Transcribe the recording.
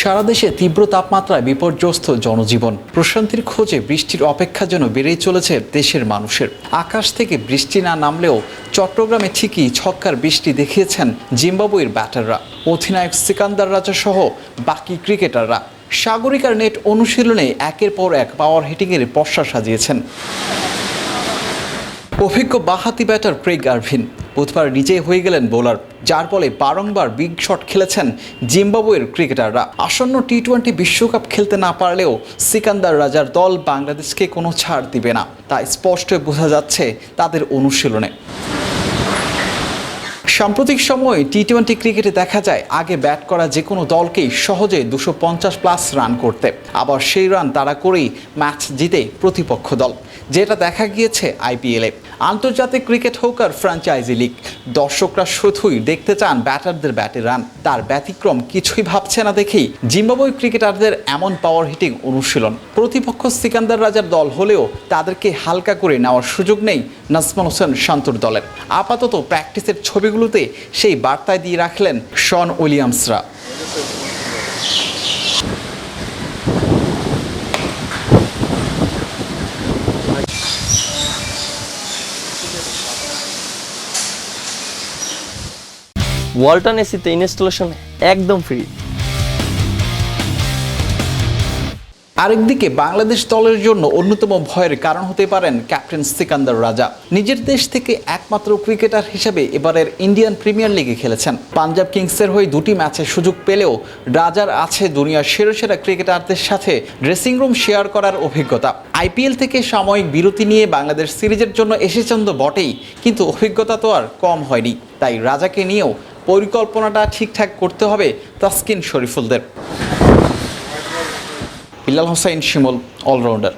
সারা দেশে তীব্র তাপমাত্রায় বিপর্যস্ত জনজীবন। প্রশান্তির খোঁজে বৃষ্টির অপেক্ষা যেন বেড়েই চলেছে দেশের মানুষের। আকাশ থেকে বৃষ্টি না নামলেও চট্টগ্রামে ঠিকই ছক্কার বৃষ্টি দেখিয়েছেন জিম্বাবুয়ের ব্যাটাররা। অধিনায়ক সিকান্দার রাজা সহ বাকি ক্রিকেটাররা। সাগরিকার নেট অনুশীলনে একের পর এক পাওয়ার হিটিংয়ের পশ্চা সাজিয়েছেন। অভিজ্ঞ বাহাতি ব্যাটার ক্রেগ আরভিন বুধবার নিজেই হয়ে গেলেন বোলার, যার ফলে বারংবার বিগ শট খেলেছেন জিম্বাবুয়ের ক্রিকেটাররা। আসন্ন টি টোয়েন্টি বিশ্বকাপ খেলতে না পারলেও সিকান্দার রাজার দল বাংলাদেশকে কোনো ছাড় দিবে না। তা স্পষ্ট বোঝা যাচ্ছে তাদের অনুশীলনে। সাম্প্রতিক সময়ে টি টোয়েন্টি ক্রিকেটে দেখা যায়, আগে ব্যাট করা যে কোনো দলকেই সহজে দুশো পঞ্চাশ প্লাস রান করতে। আবার সেই রান তারা করেই ম্যাচ জিতে প্রতিপক্ষ দল, যেটা দেখা গিয়েছে আইপিএলে। আন্তর্জাতিক ক্রিকেট হোক আর ফ্র্যাঞ্চাইজি লিগ, দর্শকরা শুধুই দেখতে চান ব্যাটারদের ব্যাটে রান। তার ব্যতিক্রম কিছুই ভাবছে না দেখেই জিম্বাবুই ক্রিকেটারদের এমন পাওয়ার হিটিং অনুশীলন। প্রতিপক্ষ সিকান্দার রাজার দল হলেও তাদেরকে হালকা করে নেওয়ার সুযোগ নেই নাজমুল হোসেন শান্তর দলের। আপাতত প্র্যাকটিসের ছবিগুলোতে সেই বার্তায় দিয়ে রাখলেন শন উইলিয়ামসরা। ওয়ালটন এসিতে ইনস্টলেশন একদম ফ্রি। আরেকদিকে বাংলাদেশ দলের জন্য অন্যতম ভয়ের কারণ হতে পারেন ক্যাপ্টেন সিকান্দার রাজা। নিজের দেশ থেকে একমাত্র ক্রিকেটার হিসেবে এবারের ইন্ডিয়ান প্রিমিয়ার লিগে খেলেছেন। পাঞ্জাব কিংসের হয়ে দুটি ম্যাচে সুযোগ পেলেও রাজার আছে দুনিয়ার সেরা সেরা ক্রিকেটারদের সাথে ড্রেসিং রুম শেয়ার করার অভিজ্ঞতা। আইপিএল থেকে সাময়িক বিরতি নিয়ে বাংলাদেশ সিরিজের জন্য এসেছেন তো বটেই, কিন্তু অভিজ্ঞতা তো আর কম হয়নি। তাই রাজাকে নিয়েও পরিকল্পনাটা ঠিকঠাক করতে হবে তাসকিন শরীফুলদের। বিলাল হোসাইন শিমল অলরাউন্ডার